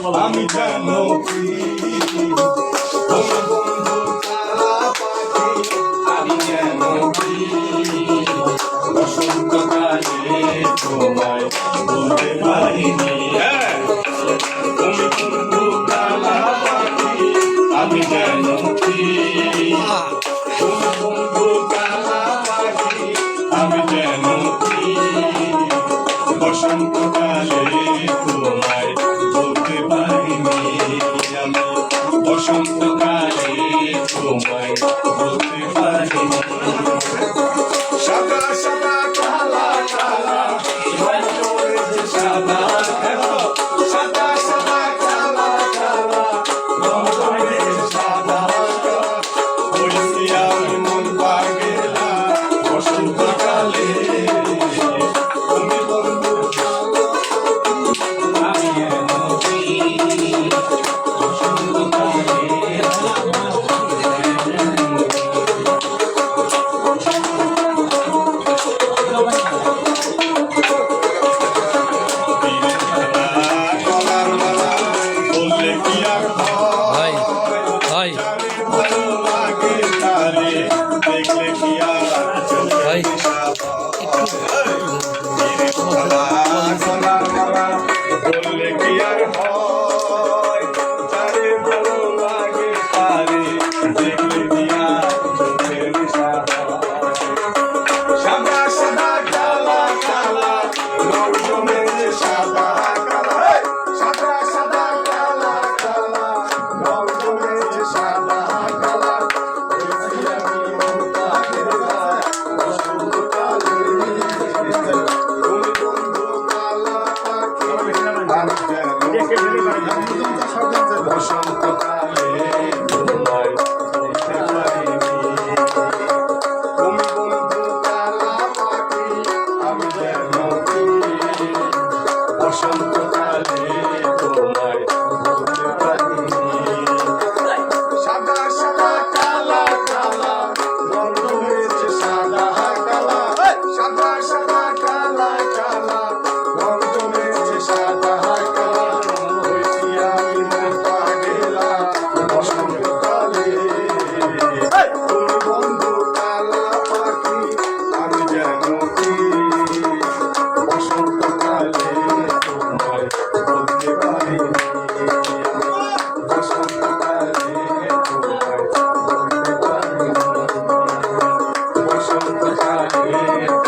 আমি যেন আমি যেন বসন্তকালে তোমায় বলতে পারিনি আমি যেন আমি যেন বসন্তকালে তোমায় বসন্তকালে তোমায় nós. যেন তোমায় বলতে পারিনি বসন্তকালে